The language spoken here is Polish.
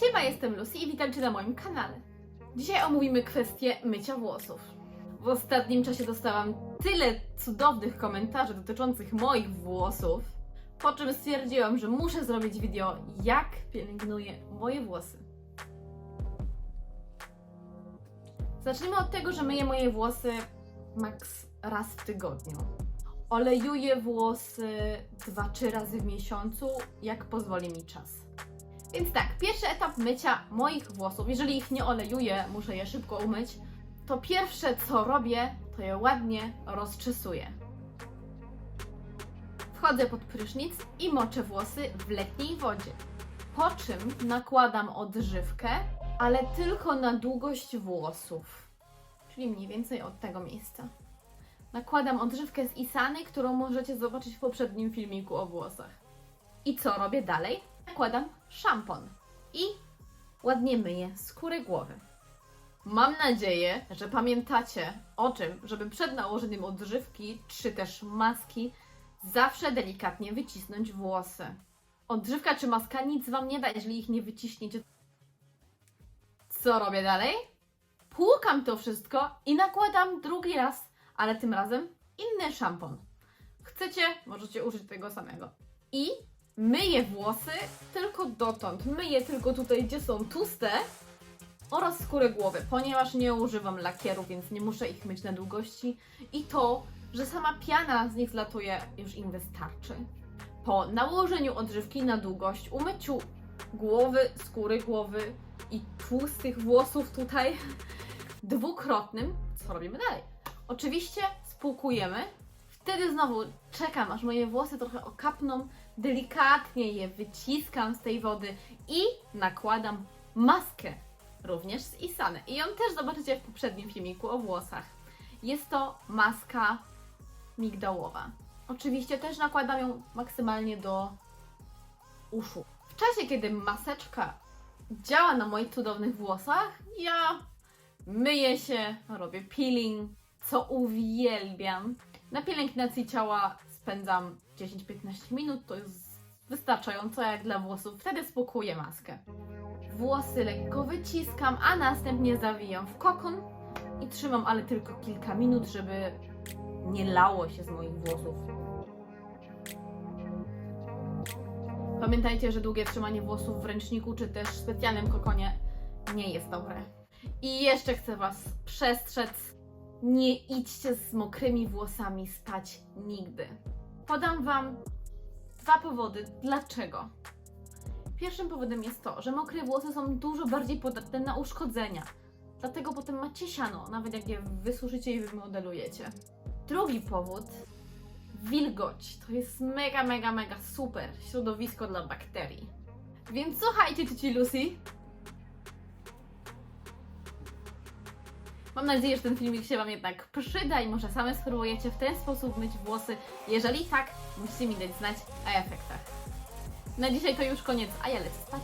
Siema, jestem Lucy i witajcie na moim kanale. Dzisiaj omówimy kwestię mycia włosów. W ostatnim czasie dostałam tyle cudownych komentarzy dotyczących moich włosów, po czym stwierdziłam, że muszę zrobić video, jak pielęgnuję moje włosy. Zacznijmy od tego, że myję moje włosy maks raz w tygodniu. Olejuję włosy 2-3 razy w miesiącu, jak pozwoli mi czas. Więc tak, pierwszy etap mycia moich włosów, jeżeli ich nie olejuję, muszę je szybko umyć, to pierwsze co robię, to je ładnie rozczesuję. Wchodzę pod prysznic i moczę włosy w letniej wodzie. Po czym nakładam odżywkę, ale tylko na długość włosów, czyli mniej więcej od tego miejsca. Nakładam odżywkę z Isany, którą możecie zobaczyć w poprzednim filmiku o włosach. I co robię dalej? Nakładam szampon i ładnie myję skórę głowy. Mam nadzieję, że pamiętacie o tym, żeby przed nałożeniem odżywki czy też maski zawsze delikatnie wycisnąć włosy. Odżywka czy maska nic Wam nie da, jeżeli ich nie wyciśniecie. Co robię dalej? Płukam to wszystko i nakładam drugi raz, ale tym razem inny szampon. Chcecie, możecie użyć tego samego. I myję włosy tylko dotąd. Myję tylko tutaj, gdzie są tłuste oraz skórę głowy, ponieważ nie używam lakieru, więc nie muszę ich myć na długości. I to, że sama piana z nich zlatuje, już im wystarczy. Po nałożeniu odżywki na długość, umyciu głowy, skóry głowy i tłustych włosów tutaj dwukrotnym, co robimy dalej? Oczywiście spłukujemy. Wtedy znowu czekam, aż moje włosy trochę okapną, delikatnie je wyciskam z tej wody i nakładam maskę, również z Isany. I ją też zobaczycie w poprzednim filmiku o włosach. Jest to maska migdałowa. Oczywiście też nakładam ją maksymalnie do uszu. W czasie, kiedy maseczka działa na moich cudownych włosach, ja myję się, robię peeling, co uwielbiam. Na pielęgnacji ciała spędzam 10-15 minut, to jest wystarczająco jak dla włosów. Wtedy spłukuję maskę. Włosy lekko wyciskam, a następnie zawijam w kokon i trzymam, ale tylko kilka minut, żeby nie lało się z moich włosów. Pamiętajcie, że długie trzymanie włosów w ręczniku czy też w specjalnym kokonie nie jest dobre. I jeszcze chcę Was przestrzec nie idźcie z mokrymi włosami spać nigdy. Podam Wam dwa powody, dlaczego. Pierwszym powodem jest to, że mokre włosy są dużo bardziej podatne na uszkodzenia. Dlatego potem macie siano, nawet jak je wysuszycie i wymodelujecie. Drugi powód wilgoć. To jest mega, mega, mega super środowisko dla bakterii. Więc słuchajcie, cici Lucy, Mam nadzieję, że ten filmik się Wam jednak przyda i może same spróbujecie w ten sposób myć włosy. Jeżeli tak, musicie mi dać znać o efektach. Na dzisiaj to już koniec, a ja lecę spać.